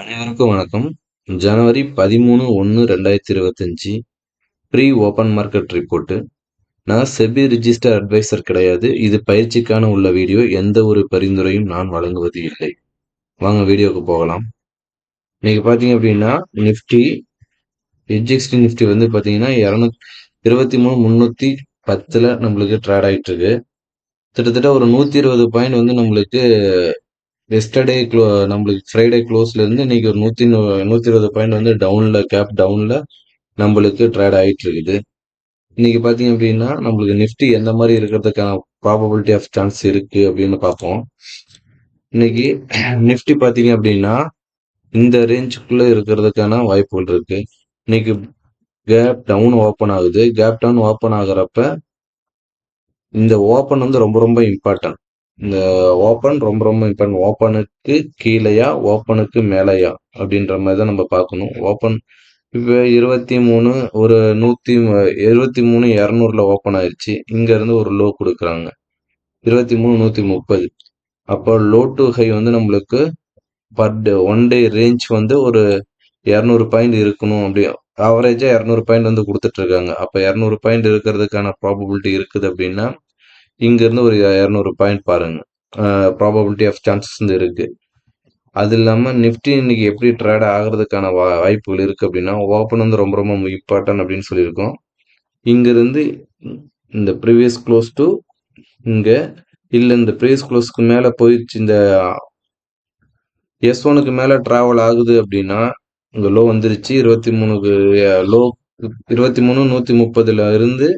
அனைவருக்கும் வணக்கம். ஜனவரி பதிமூணு ஒன்று ரெண்டாயிரத்தி இருபத்தஞ்சி ப்ரீ ஓப்பன் மார்க்கெட் ரிப்போர்ட்டு. நான் செபி ரிஜிஸ்டர் அட்வைசர் கிடையாது. இது பயிற்சிக்கான உள்ள வீடியோ. எந்த ஒரு பரிந்துரையும் நான் வழங்குவது இல்லை. வாங்க வீடியோவுக்கு போகலாம். இன்னைக்கு பார்த்தீங்க அப்படின்னா நிஃப்டி எஜ்எக்ஸ்டி நிஃப்டி வந்து பார்த்தீங்கன்னா இரநூ இருபத்தி மூணு முந்நூற்றி பத்தில் நம்மளுக்கு ட்ரேட் ஆகிட்டு இருக்கு. கிட்டத்தட்ட ஒரு நூற்றி இருபது பாயிண்ட் வந்து நம்மளுக்கு எஸ்டர்டே க்ளோ நம்மளுக்கு ஃப்ரைடே க்ளோஸ்லேருந்து இன்னைக்கு ஒரு நூற்றி நூற்றி இருபது பாயிண்ட் வந்து டவுனில் கேப் டவுனில் நம்மளுக்கு ட்ரேட் ஆகிட்டு இருக்குது இன்னைக்கு பார்த்தீங்க அப்படின்னா நம்மளுக்கு நிஃப்டி எந்த மாதிரி இருக்கிறதுக்கான ப்ராபபிலிட்டி ஆஃப் சான்ஸ் இருக்கு அப்படின்னு பார்ப்போம் இன்னைக்கு நிஃப்டி பார்த்தீங்க அப்படின்னா இந்த ரேஞ்சுக்குள்ள இருக்கிறதுக்கான வாய்ப்புகள் இருக்கு. இன்னைக்கு கேப் டவுன் ஓப்பன் ஆகுது. கேப் டவுன் ஓப்பன் ஆகுறப்ப இந்த ஓப்பன் வந்து ரொம்ப ரொம்ப இம்பார்ட்டன்ட் இந்த ஓப்பன் ரொம்ப ரொம்ப இம்பார்ட்டன்ட் ஓப்பனுக்கு கீழேயா ஓப்பனுக்கு மேலேயா அப்படின்ற மாதிரி தான் நம்ம பார்க்கணும். ஓப்பன் இப்போ இருபத்தி மூணு ஒரு நூற்றி இருபத்தி மூணு இரநூறுல ஓப்பன் ஆயிடுச்சு இங்கேருந்து ஒரு லோ கொடுக்குறாங்க. இருபத்தி மூணு நூற்றி முப்பது. அப்போ லோ டு ஹை வந்து நம்மளுக்கு per day one day range வந்து ஒரு இரநூறு பாயிண்ட் இருக்கணும் அப்படி. ஆவரேஜாக இரநூறு பாயிண்ட் வந்து கொடுத்துட்ருக்காங்க அப்போ இரநூறு பாயிண்ட் இருக்கிறதுக்கான ப்ராபபிலிட்டி இருக்குது அப்படின்னா இங்கேருந்து ஒரு இரநூறு பாயிண்ட் பாருங்க. ப்ராபபிலிட்டி ஆஃப் சான்சஸ் வந்து இருக்குது அது இல்லாமல் நிஃப்டி இன்னைக்கு எப்படி ட்ரேட் ஆகிறதுக்கான வா வாய்ப்புகள் இருக்குது அப்படின்னா ஓப்பன் வந்து ரொம்ப ரொம்ப இம்பார்ட்டன்ட் அப்படின்னு சொல்லியிருக்கோம். இங்கேருந்து இந்த ப்ரீவியஸ் க்ளோஸ் டு இங்கே இல்லை இந்த ப்ரீவியஸ் க்ளோஸ்க்கு மேலே போயிடுச்சு இந்த எஸ் ஒனுக்கு மேலே ட்ராவல் ஆகுது அப்படின்னா இங்கே லோ வந்துருச்சு. இருபத்தி மூணுக்கு லோ இருபத்தி மூணு நூற்றி முப்பதுல இருந்து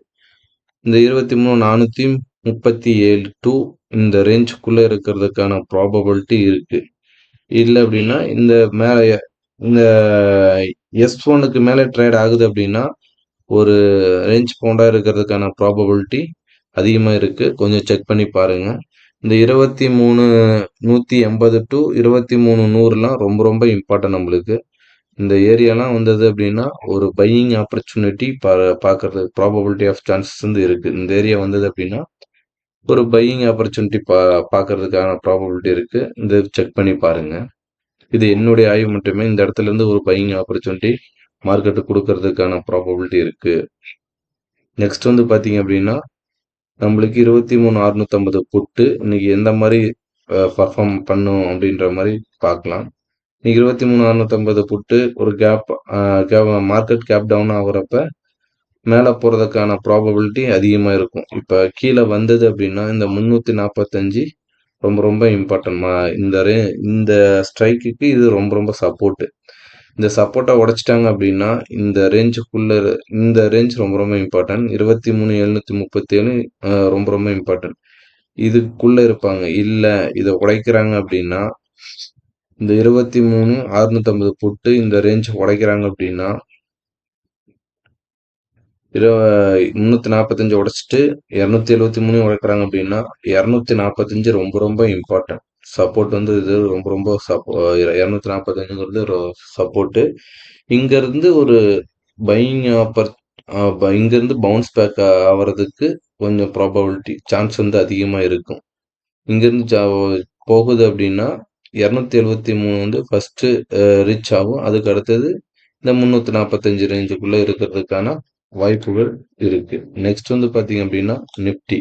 இந்த இருபத்தி மூணு நானூற்றி முப்பத்தி ஏழு டு இந்த ரேஞ்சுக்குள்ளே இருக்கிறதுக்கான ப்ராபபிலிட்டி இருக்குது இல்லை அப்படின்னா இந்த மேலே இந்த எஸ் ஒனுக்கு மேலே ட்ரேட் ஆகுது அப்படின்னா ஒரு ரேஞ்ச் பவுண்டாக இருக்கிறதுக்கான ப்ராபபிலிட்டி அதிகமாக இருக்குது கொஞ்சம் செக் பண்ணி பாருங்கள் இந்த இருபத்தி மூணு நூற்றி எண்பது டு இருபத்தி மூணு நூறுலாம் ரொம்ப ரொம்ப இம்பார்ட்டன்ட் நம்மளுக்கு. இந்த ஏரியாலாம் வந்தது அப்படின்னா ஒரு பையிங் ஆப்பர்ச்சுனிட்டி பா பார்க்குறது ப்ராபபிலிட்டி ஆஃப் சான்சஸ் வந்து இருக்குது இந்த ஏரியா வந்தது அப்படின்னா ஒரு பையிங் ஆப்பர்ச்சுனிட்டி பா பார்க்கறதுக்கான ப்ராபபிலிட்டி இருக்குது இந்த செக் பண்ணி பாருங்கள் இது என்னுடைய ஆய்வு மட்டுமே இந்த இடத்துல இருந்து ஒரு பையிங் ஆப்பர்ச்சுனிட்டி மார்க்கெட்டு கொடுக்கறதுக்கான ப்ராபபிலிட்டி இருக்குது நெக்ஸ்ட் வந்து பார்த்தீங்க அப்படின்னா நம்மளுக்கு இருபத்தி மூணு அறுநூத்தம்பது புட்டு இன்னைக்கு எந்த மாதிரி பர்ஃபார்ம் பண்ணும் அப்படின்ற மாதிரி பார்க்கலாம் இன்னைக்கு இருபத்தி மூணு அறுநூத்தம்பது புட்டு ஒரு gap gap market gap down ஆகுறப்ப மேலே போகிறதுக்கான ப்ராபபிலிட்டி அதிகமாக இருக்கும். இப்போ கீழே வந்தது அப்படின்னா இந்த முந்நூற்றி நாற்பத்தஞ்சு ரொம்ப ரொம்ப இம்பார்ட்டன்ட்மா இந்த ரே இந்த ஸ்ட்ரைக்குக்கு இது ரொம்ப ரொம்ப சப்போர்ட்டு இந்த சப்போர்ட்டை உடைச்சிட்டாங்க அப்படின்னா இந்த ரேஞ்சுக்குள்ளே இந்த ரேஞ்ச் ரொம்ப ரொம்ப இம்பார்ட்டன்ட் இருபத்தி மூணு எழுநூற்றி முப்பத்தேழு ரொம்ப ரொம்ப இம்பார்ட்டன்ட் இதுக்குள்ளே இருப்பாங்க. இல்லை இதை உடைக்கிறாங்க அப்படின்னா இந்த இருபத்தி மூணு அறுநூத்தம்பது புட்டு இந்த ரேஞ்ச் உடைக்கிறாங்க அப்படின்னா இரு முந்நூற்றி நாற்பத்தஞ்சு உடைச்சிட்டு இரநூத்தி எழுபத்தி மூணு உடைக்கிறாங்க அப்படின்னா இரநூத்தி நாற்பத்தஞ்சு ரொம்ப ரொம்ப இம்பார்ட்டன்ட் சப்போர்ட் வந்து இது ரொம்ப ரொம்ப சப்போ இரநூத்தி நாற்பத்தஞ்சுங்கிறது சப்போர்ட்டு இங்கேருந்து ஒரு பையிங் ஆப்பர் இங்கேருந்து பவுன்ஸ் பேக் ஆகிறதுக்கு கொஞ்சம் ப்ராபபிலிட்டி சான்ஸ் வந்து அதிகமாக இருக்கும். இங்கேருந்து போகுது அப்படின்னா இரநூத்தி எழுபத்தி மூணு வந்து ஃபஸ்ட்டு ரீச் ஆகும். அதுக்கு அடுத்தது இந்த முந்நூற்றி நாற்பத்தஞ்சு ரேஞ்சுக்குள்ளே இருக்கிறதுக்கான வாய்ப்புகள் இருக்கு. நெக்ஸ்ட் வந்து பார்த்தீங்க அப்படின்னா நிப்டி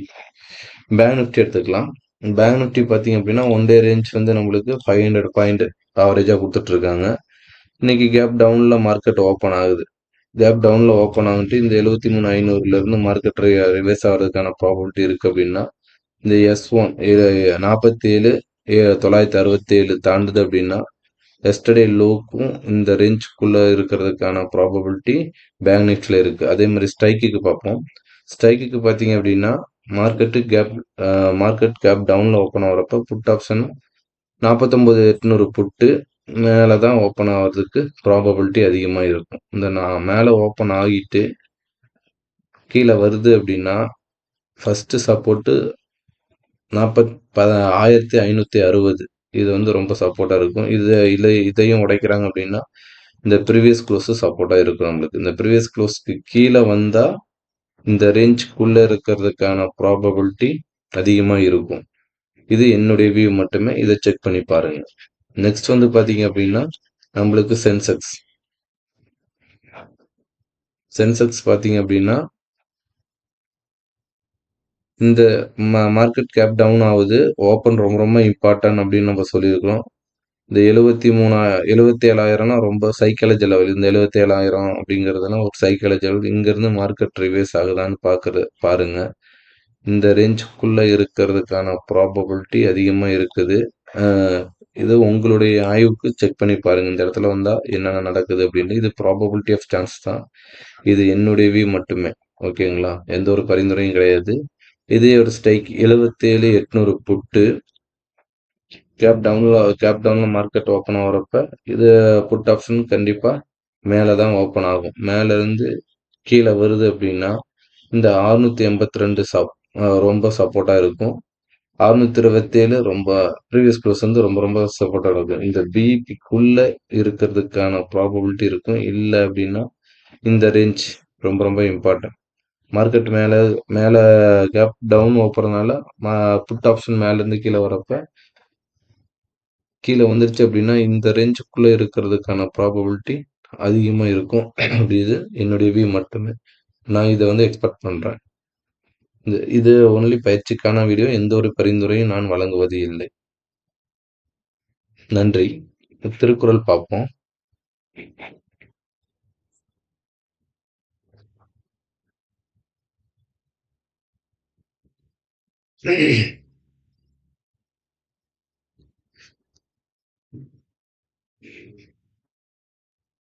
பேங்க் நிப்டி எடுத்துக்கலாம். பேங்க் நிப்டி பார்த்தீங்க அப்படின்னா ஒன் டே ரேஞ்ச் வந்து நம்மளுக்கு ஃபைவ் ஹண்ட்ரட் பாயிண்ட் ஆவரேஜாக கொடுத்துட்ருக்காங்க இன்னைக்கு கேப் டவுனில் மார்க்கெட் ஓப்பன் ஆகுது. கேப் டவுனில் ஓப்பன் ஆகிட்டு இந்த எழுபத்தி மூணு ஐநூறுலேருந்து மார்க்கெட் ரிவேஸ் ஆகிறதுக்கான ப்ராபபிலிட்டி இருக்குது அப்படின்னா இந்த எஸ் ஒன் நாற்பத்தி ஏழு தொள்ளாயிரத்தி அறுபத்தி ஏழு தாண்டுது அப்படின்னா எஸ்டர்டே லோக்கும் இந்த ரேஞ்சுக்குள்ளே இருக்கிறதுக்கான ப்ராபபிலிட்டி பேங்க் நிஃப்டியில் இருக்குது அதே மாதிரி ஸ்ட்ரைக்குக்கு பார்ப்போம். ஸ்ட்ரைக்குக்கு பார்த்தீங்க அப்படின்னா மார்க்கெட்டு கேப் மார்க்கெட் கேப் டவுனில் ஓப்பன் ஆகிறப்ப புட் ஆப்ஷன் நாற்பத்தொம்போது எட்நூறு புட்டு மேலே தான் ஓப்பன் ஆகிறதுக்கு ப்ராபபிலிட்டி அதிகமாக இருக்கும். இந்த நான் மேலே ஓப்பன் ஆகிட்டு கீழே வருது அப்படின்னா ஃபஸ்ட்டு சப்போர்ட்டு நாற்பத் ப ஆயிரத்தி ஐநூற்றி அறுபது. இது வந்து ரொம்ப சப்போர்ட்டாக இருக்கும். இது இல்லை இதையும் உடைக்கிறாங்க அப்படின்னா இந்த ப்ரீவியஸ் க்ளோஸு சப்போர்ட்டாக இருக்கும் நம்மளுக்கு. இந்த ப்ரீவியஸ் க்ளோஸ்க்கு கீழே வந்தால் இந்த ரேஞ்சுக்குள்ளே இருக்கிறதுக்கான ப்ராபபிலிட்டி அதிகமாக இருக்கும். இது என்னுடைய வியூ மட்டுமே. இதை செக் பண்ணி பாருங்கள் நெக்ஸ்ட் வந்து பார்த்தீங்க அப்படின்னா நம்மளுக்கு சென்செக்ஸ் சென்செக்ஸ் பார்த்தீங்க அப்படின்னா இந்த மார்க்கெட் கேப் டவுன் ஆகுது. ஓப்பன் ரொம்ப ரொம்ப இம்பார்ட்டன்ட் அப்படின்னு நம்ம சொல்லியிருக்கிறோம். இந்த எழுபத்தி மூணா எழுபத்தி ஏழாயிரம்னா ரொம்ப சைக்காலஜி லெவல் இந்த எழுபத்தி ஏழாயிரம் அப்படிங்கிறதுலாம் ஒரு சைக்காலஜி லெவல் இங்கேருந்து மார்க்கெட் ரிவேஸ் ஆகுதான்னு பார்க்குறது பாருங்க. இந்த ரேஞ்சுக்குள்ளே இருக்கிறதுக்கான ப்ராபபிலிட்டி அதிகமாக இருக்குது. இது உங்களுடைய ஆய்வுக்கு செக் பண்ணி பாருங்கள் இந்த இடத்துல வந்தால் என்னென்ன நடக்குது அப்படின்னு. இது ப்ராபபிலிட்டி ஆஃப் சான்ஸ் தான். இது என்னுடைய வியூ மட்டுமே. ஓகேங்களா எந்த ஒரு பரிந்துரையும் கிடையாது. இதே ஒரு ஸ்டைக் எழுபத்தேழு எட்நூறு புட்டு. கேப் டவுனில் கேப் டவுனில் மார்க்கெட் ஓப்பன் ஆகிறப்ப இது புட் ஆப்ஷன் கண்டிப்பாக மேலே தான் ஓப்பன் ஆகும். மேலேருந்து கீழே வருது அப்படின்னா இந்த அறுநூற்றி எண்பத்தி ரெண்டு சப் ரொம்ப சப்போர்ட்டாக இருக்கும். அறுநூத்தி இருபத்தேழு ரொம்ப ப்ரீவியஸ் க்ளோஸ் வந்து ரொம்ப ரொம்ப சப்போர்ட்டாக இருக்கும். இந்த பிபிக்குள்ளே இருக்கிறதுக்கான ப்ராபபிலிட்டி இருக்கும். இல்லை அப்படின்னா இந்த ரேஞ்ச் ரொம்ப ரொம்ப இம்பார்ட்டன்ட் மார்க்கெட் மேலே மேலே கேப் டவுன் ஓப்புறதுனால புட் ஆப்ஷன் மேலேருந்து கீழே வரப்ப கீழே வந்துருச்சு அப்படின்னா இந்த ரேஞ்சுக்குள்ளே இருக்கிறதுக்கான ப்ராபபிலிட்டி அதிகமாக இருக்கும். அப்படி இது என்னுடைய வியூ மட்டுமே. நான் இதை வந்து எக்ஸ்பெக்ட் பண்ணுறேன் இது இது ஒன்லி பயிற்சிக்கான வீடியோ எந்த ஒரு பரிந்துரையும் நான் வழங்குவது இல்லை. நன்றி. திருக்குறள் பார்ப்போம். Sí.